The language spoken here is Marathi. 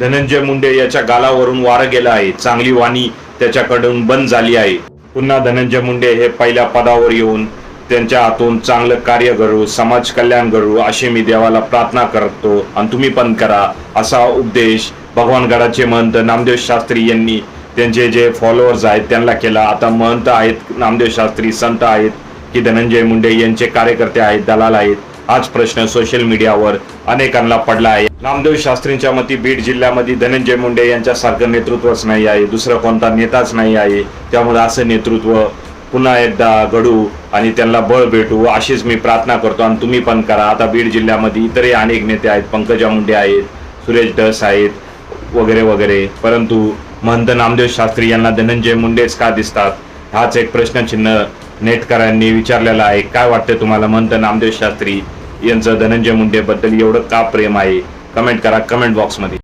धनंजय मुंडे याच्या गालावरून वारं गेलं आहे. चांगली वाणी त्याच्याकडून बंद झाली आहे. पुन्हा धनंजय मुंडे हे पहिल्या पदावर येऊन त्यांच्या हातून चांगलं कार्य करू समाज कल्याण करू अशी मी देवाला प्रार्थना करतो. आणि तुम्ही पण करा असा उपदेश भगवानगडाचे महंत नामदेव शास्त्री यांनी त्यांचे जे फॉलोअर्स आहेत त्यांना केला. आता महंत आहेत नामदेव शास्त्री संत आहेत की धनंजय मुंडे यांचे कार्यकर्ते आहेत दलाल आहेत. हाच प्रश्न सोशल मीडियावर अनेकांना पडला आहे नामदेव शास्त्रींच्या मती बीड जिल्ह्यामध्ये धनंजय मुंडे यांच्यासारखं नेतृत्वच नाही आहे. दुसरं कोणता नेताच नाही आहे. त्यामुळे असं नेतृत्व पुन्हा एकदा घडू आणि त्यांना बळ भेटू अशीच मी प्रार्थना करतो आणि तुम्ही पण करा. आता बीड जिल्ह्यामध्ये इतरही अनेक नेते आहेत. पंकजा मुंडे आहेत सुरेश डस आहेत वगैरे वगैरे. परंतु महंत नामदेव शास्त्री यांना धनंजय मुंडेच का दिसतात? हाच एक प्रश्नचिन्ह नेटकरांनी विचारलेलं आहे काय वाटतं तुम्हाला? मंत नामदेव शास्त्री यांचं धनंजय मुंडे बद्दल एवढं का प्रेम आहे? कमेंट करा कमेंट बॉक्समध्ये.